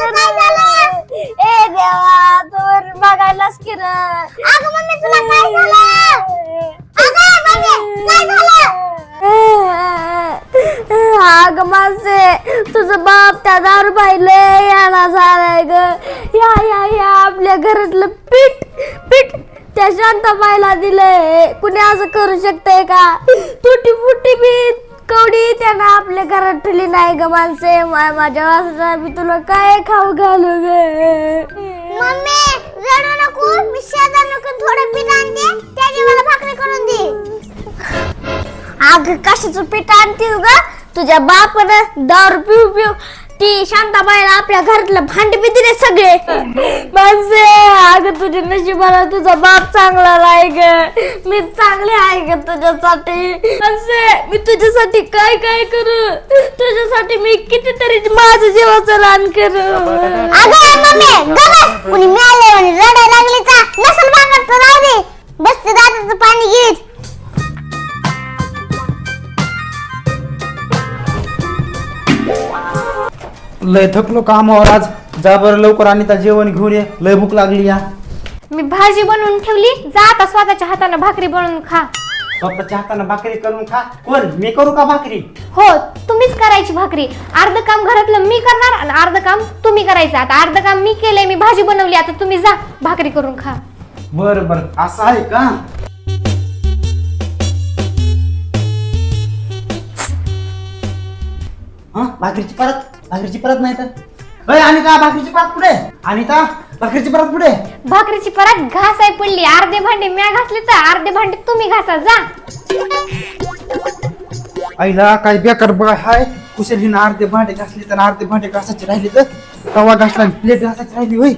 ए देवा की अगं माझे तुझं बाप त्या दारू पाहिले याला झालाय ग. या या या आपल्या घरातलं पीठ पीठ त्या पाहिला दिलंय. कुणी असं करू शकते का? तुटी फुटी बीत कवडी त्यानं आपल्या घरात ठेवली नाही ग माणसे. मा- माझ्या वासरा मी तुला काय खाऊ घालू ग? मम्मी रडू नको. मी शेजारकडून थोडं पीठ आणते. त्याने मला भाकरी करून दे. अग कशाचं पीठ आणतील ग? तुझ्या बापानं दारू पिऊ पिऊ ती शांताबाईला आपल्या घरातलं भांडे बी दिले सगळे. माणसे अग तुझ्या नशिबाला तुझा बाप चांगला नाही ग. मी चांगले आहे ग तुझ्यासाठी. माणसे मी तुझ्यासाठी काय काय करू? तुझ्यासाठी मी कितीतरी माझं जीवाचं रान करू. अगं मम्मी गबस कुणी मिळाले आणि रडायला लागली का? राहू दे. लय थकलो कामावर आज? जा बरं लवकर आणि त्या जेवण घेऊन ये. लय भूक लागली या. मी भाजी बनवून ठेवली. जा आता स्वतःच्या हाताने भाकरी बनवून खा. स्वतःच्या हाताने भाकरी करून खा. कोण? मी करू का भाकरी? हो तुम्हीच करायची भाकरी. अर्ध काम घरातलं मी करणार आणि अर्ध काम तुम्ही करायचं. आता अर्ध काम मी केलंय मी भाजी बनवली. आता तुम्ही जा भाकरी करून खा. बर बर. असं आहे का? हा? भाकरीची परत? भाकरीची परत नाही तर? अय अनिता भाकरीची परत पुढे अनिता भाकरीची परत पुढे भाकरीची परत घासाय पडली. अर्धे भांडे म्या घासले तर अर्धे भांडे तुम्ही घासा जा. आईला काय बेकार बघा हाय. कुशल हिनं अर्धे भांडे घासले तर अर्धे भांडे घासायचे राहिले तर. तवा घासला प्लेट घासायची राहिली होय.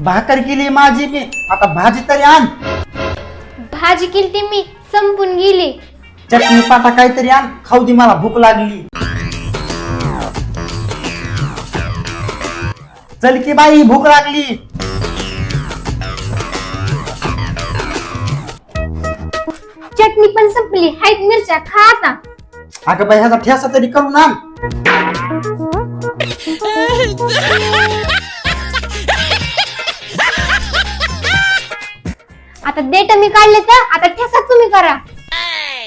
भाकर केली माझी मी. आता भाजी तरी आण. भाजी केली ती मी संपून गेली. चटणी पाटा काहीतरी आण. खाऊ दे मला भूक लागली. चल की बाई भूक लागली. चटणी पण संपली हाईत मिरच्या खा आता. अगं बाई ह्याचा ठेसा तरी करून आण. आता देट मी काढले तर आता ठेसा तुम्ही करा.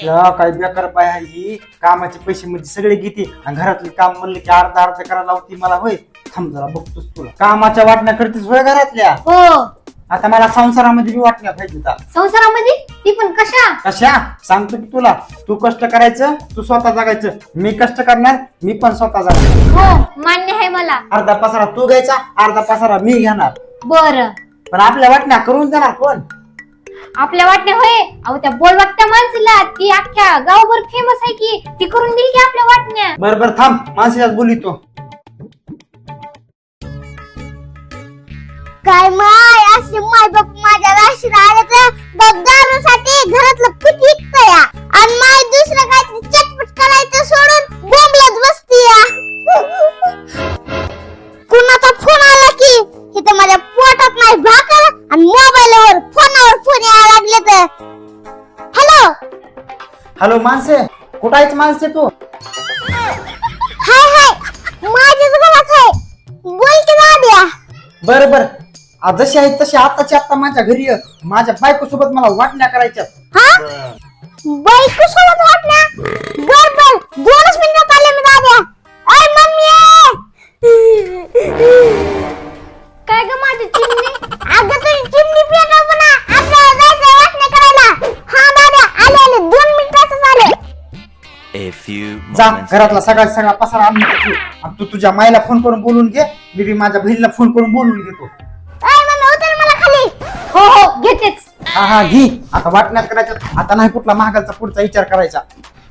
या, काय बेकार बाय आहे ही. कामाचे पैसे म्हणजे सगळे घेते. आणि घरातले काम म्हणले की अर्धा अर्धा करायला लावती मला होय. थांब जरा बघतोस तुला. कामाच्या वाटण्या करतेस होय घरातल्या? हो. आता मला संसारामध्ये बी वाटण्या पाहिजे होता संसारामध्ये? ती पण कशा? कशा? सांगतो की तुला. तू कष्ट करायचं तू स्वतः जगायचं. मी कष्ट करणार मी पण स्वतः जगणार हो मान्य आहे मला. अर्धा पसारा तू घ्यायचा अर्धा पसारा मी घेणार. बर. पण आपल्या वाटण्या करून देणार कोण? आपल्या वाटण्या होय. अहो त्या बोलवाट्या माणसीला. ती अख्ख्या गावभर फेमस आहे की ती करून दिली की आपल्या वाटण्या. बर बर थांब. माणसाच्याच बोलितो. काय माय असे माय बाप माझ्या राशीला आले तर बघ दारूसाठी हॅलो माणसे कुठं आहेस माणसे तू? हाय हाय. माझ्याच घरात आहे. बोल की दाद्या बर बर. आ, जशी आहे तशी आताची आता माझ्या घरी ये. माझ्या बायको सोबत मला वाटण्या करायच्या. हा? बायको सोबत वाटण्या? जा घरातला. सगळा सगळा पसारा आणून दे तू. आणि तू तुझ्या माईला फोन करून बोलून घे. मी बी माझ्या बहिणीला फोन करून बोलून घेतो. अय मम्मी उतर मला खाली. हो हो घेतेच हा हा घे. आता वाटण्यात करायच्या आता नाही कुठला महागाचा पुढचा विचार करायचा.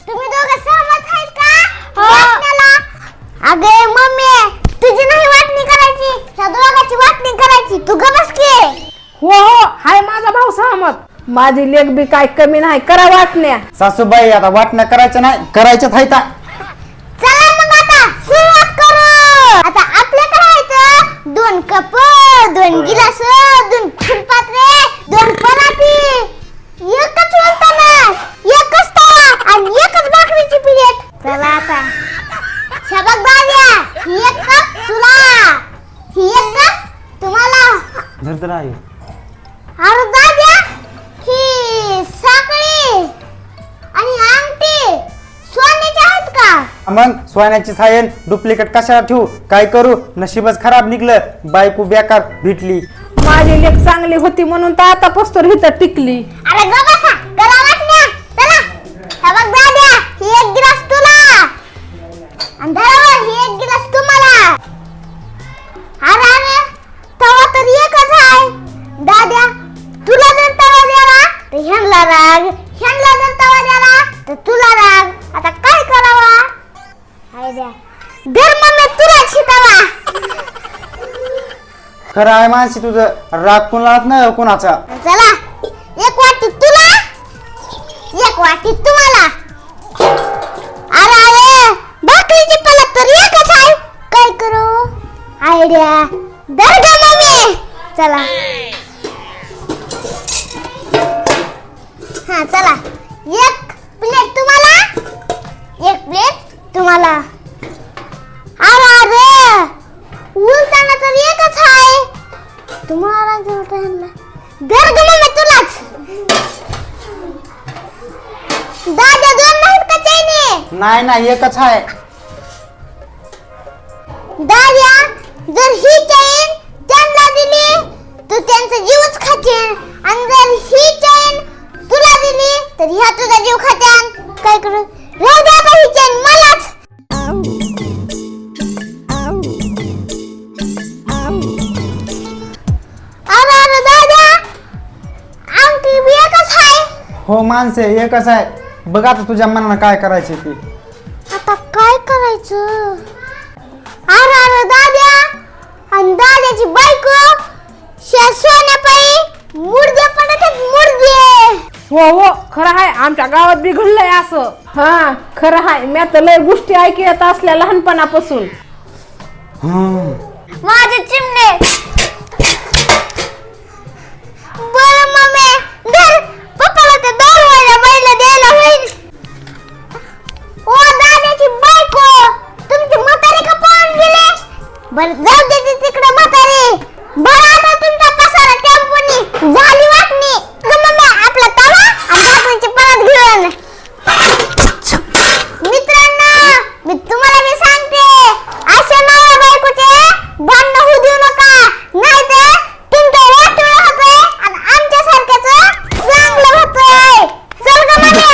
तुम्ही दोघं सहमत आहेत का? वाटण्याला. अगे मम्मी तुझी नाही वाटणी करायची. त्या दोघांची वाटणी करायची. तू गबस की हो हो हाय माझा भाऊ सहमत. माझी लेख बी काय कमी नाही करा वाटण्या. सासूबाई आता वाटण्या करायच्या नाही करायच्याच आहेत हा. चला मग आता सुरुवात करू. आता आपल्याकडे आहेत दोन कप दोन गिलास दोन फुलपात्रे दोन पराती एकच वलताना एकच तवा आणि एकच भाकरीची प्लेट. चला आता. शबक दाद्या ही एक कप तुला. ही एक कप तुम्हाला. धर तर आहे. अरे मग सोन्याची सायन डुप्लिकेट कशाला ठेवू? काय करू? नशीबच खराब निघलं. बायको बेकार भेटली. माझी लेख चांगली होती म्हणून तर आता पस्तोर इथं टिकली. अरे ग बसा. करा वाटण्या चला. हे बघ दाद्या ही एक गिलास तुला. आणि धरा ही एक गिलास तुम्हाला. अरे अरे. तवा तर एकच आहे. दाद्या तुला जर तवा द्याला तर ह्यांना राग ह्यांना जर तवा द्याला तर तुला राग आता काय करावा हाय द्या. धर्म मी तुला शिकावा. खरं आहे मानसी तुझं राग कुणालाच नाही कुणाचा. चला एक वाटी तुला एक वाटी तुम्हाला. अरे अरे भाकरीची पलक तर एकच आहे. काय करू? आयडिया. दर ग मम्मी. चला. हा चला. एक दादा दोन नाहीत का चैनी नाही नाही एकच आहे. दाद्या जर ही चैन त्यांना दिली तर त्यांचा जीवच खातील आणि जर ही चैन तुला दिली तर ह्या तुझा जीव खात्यान काय करू? राहू द्या का ही चैन मलाच. अरे अरे बी एकच आहे. हो माणसे एकच आहे. बघ आता तुझ्या मनानं काय करायचे ते. आता काय करायचं? अरे अरे दाद्या! आणि दाद्याची बायको शे सोन्यापायी मुर्दे पडत आहेत मुर्दे हो हो खरं आहे आमच्या गावात बी घडलंय असं. हा खरं आहे मी आता लय गोष्टी ऐकत असल्या लहानपणापासून. हम्म. माझे चिमणे बर जाऊ दे ती तिकडे म्हातारे. बरं आता तुमचा पसारा टेम्पोनी झाली वाटणी. ग मम्मा आपला तवा आणि भाकरीची परत घेऊन मित्रांनो मी तुम्हाला मी सांगते असे नवऱ्या बायकोचे भांडण होऊ देऊ नका. नाही ते तुमचं वाटोळं होतंय आणि आमच्या सारख्याच चांगलं होतंय. चल ग मम्मी